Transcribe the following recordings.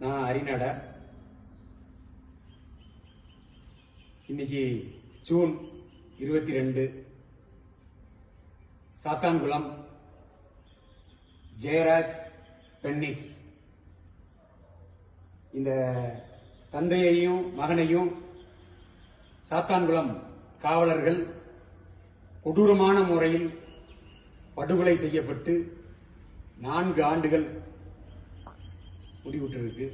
நான் அரிநட. இன்னைக்கு ஜூன் இருபத்தி ரெண்டு சாத்தான்குளம். ஜெயராஜ் பென்னிக்ஸ். இந்த தந்தையையும் மகனையும் சாத்தான்குளம் காவலர்கள் கொடூரமான முறையில் படுகொலை செய்யப்பட்டு நான்கு ஆண்டுகள் முடிவுற்றிருக்கு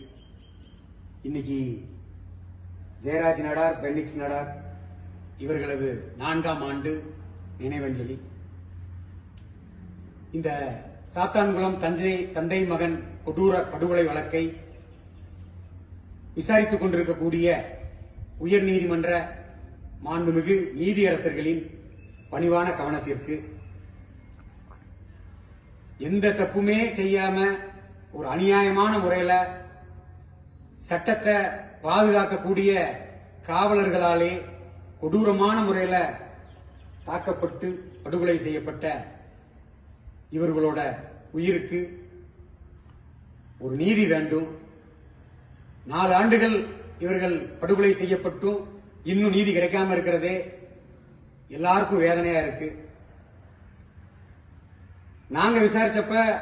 இன்னைக்கு ஜெயராஜ் நடார் பென்னிக்ஸ் நடார் இவர்களது நான்காம் ஆண்டு நினைவஞ்சலி. இந்த சாத்தான்குளம் தஞ்சை தந்தை மகன் கொடூர படுகொலை வழக்கை விசாரித்துக் கொண்டிருக்கக்கூடிய உயர்நீதிமன்ற மாண்புமிகு நீதியரசர்களின் பணிவான கவனத்திற்கு எந்த தப்புமே செய்யாம ஒரு அநியாயமான முறையில் சட்டத்தை பாதுகாக்கக்கூடிய காவலர்களாலே கொடூரமான முறையில் தாக்கப்பட்டு படுகொலை செய்யப்பட்ட இவர்களோட உயிருக்கு ஒரு நீதி வேண்டும். நாலு ஆண்டுகள் இவர்கள் படுகொலை செய்யப்பட்டும். இன்னும் நீதி கிடைக்காம இருக்கிறதே. எல்லாருக்கும் வேதனையா இருக்கு. நாங்க விசாரிச்சப்ப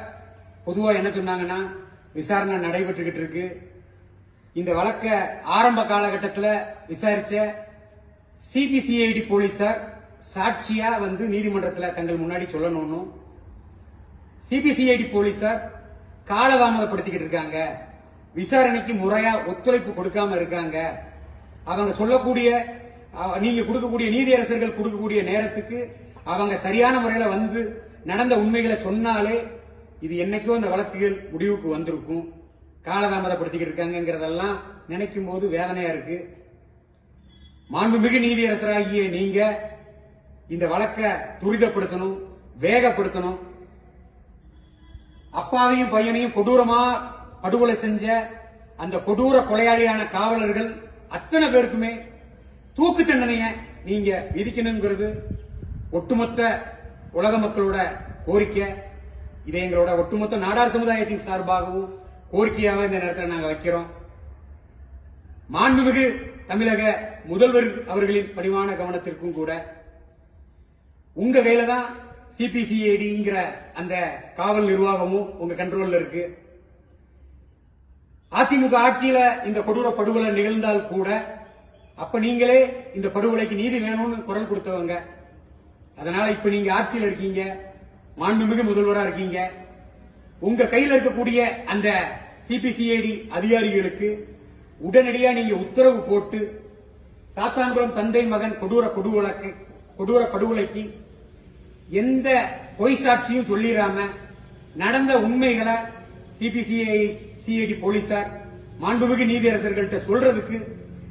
பொதுவாக என்ன சொன்னாங்கன்னா விசாரணை நடைபெற்றுக்கிட்டு இருக்கு. இந்த வழக்கை ஆரம்ப காலகட்டத்தில் விசாரித்த சிபிசிஐடி போலீஸார் சாட்சியாக வந்து நீதிமன்றத்தில் தங்கள் முன்னாடி சொல்லணும்னு. சிபிசிஐடி போலீஸார் காலதாமதப்படுத்திக்கிட்டு இருக்காங்க. விசாரணைக்கு முறையா ஒத்துழைப்பு கொடுக்காம இருக்காங்க. அவங்க சொல்லக்கூடிய நீங்கள் நீங்க கொடுக்கக்கூடிய நீதியரசர்கள் கொடுக்கக்கூடிய நேரத்துக்கு அவங்க சரியான முறையில வந்து நடந்த உண்மைகளை சொன்னாலே இது என்னைக்கோ இந்த வழக்குகள் முடிவுக்கு வந்திருக்கும். காலதாமதப்படுத்திக்கிட்டு இருக்காங்கிறதெல்லாம் நினைக்கும் போது வேதனையா இருக்கு. மாண்புமிகு நீதியரசராகிய நீங்க இந்த வழக்கை துரிதப்படுத்தணும் வேகப்படுத்தணும். அப்பாவையும் பையனையும் கொடூரமா படுகொலை செஞ்ச அந்த கொடூர கொலையாளியான காவலர்கள் அத்தனை பேருக்குமே தூக்கு தண்டனைய நீங்க விதிக்கணுங்கிறது ஒட்டுமொத்த உலக மக்களோட கோரிக்கை. இதை எங்களோட ஒட்டுமொத்த நாடார் சமுதாயத்தின் சார்பாகவும் கோரிக்கையாக இந்த நேரத்தில் நாங்கள் வைக்கிறோம். மாண்புமிகு தமிழக முதல்வர் அவர்களின் பணிவான கவனத்திற்கும் கூட உங்க கையில தான் சிபிசிஐடிங்கிற அந்த காவல் நிர்வாகமும் உங்க கண்ட்ரோல்ல இருக்கு. அதிமுக ஆட்சியில இந்த கொடூர படுகொலை நிகழ்ந்தால் கூட அப்ப நீங்களே இந்த படுகொலைக்கு நீதி வேணும்னு குரல் கொடுத்தவங்க. அதனால இப்ப நீங்க ஆட்சியில் இருக்கீங்க. மாண்புமிகு முதல்வரா இருக்கீங்க. உங்க கையில் இருக்கக்கூடிய அந்த சிபிசிஐடி அதிகாரிகளுக்கு உடனடியா நீங்க உத்தரவு போட்டு சாத்தான்குளம் தந்தை மகன் கொடூர கொடுவழக்கு கொடூர படுகொலைக்கு எந்த பொய் சாட்சியும் சொல்லிடாம நடந்த உண்மைகளை சிபிசிஐ சிஐடி போலீசார் மாண்புமிகு நீதியரசர்கள்ட்ட சொல்றதுக்கு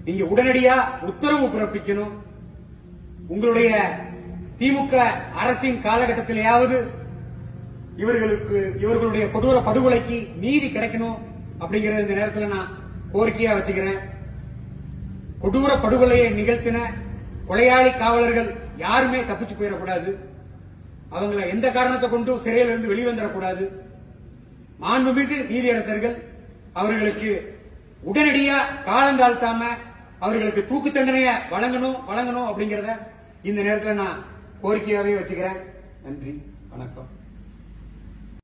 நீங்க உடனடியா உத்தரவு பிறப்பிக்கணும். உங்களுடைய திமுக அரசின் காலகட்டத்திலேயாவது இவர்களுக்கு இவர்களுடைய கொடூர படுகொலைக்கு நீதி கிடைக்கணும் அப்படிங்கிற இந்த நேரத்தில் நான் கோரிக்கையா வச்சுக்கிறேன். கொடூர படுகொலையை நிகழ்த்தின கொலையாளி காவலர்கள் யாருமே தப்பிச்சு போயிடக்கூடாது. அவங்கள எந்த காரணத்தை கொண்டும் சிறையில் இருந்து வெளிவந்துடக்கூடாது. மாண்புமிகு நீதியரசர்கள் அவர்களுக்கு உடனடியா காலம் தாழ்த்தாம அவர்களுக்கு தூக்கு தண்டனையை வழங்கணும் வழங்கணும் அப்படிங்கிறத இந்த நேரத்தில் நான் கோரிக்கையாகவே வச்சுக்கிறேன். நன்றி வணக்கம்.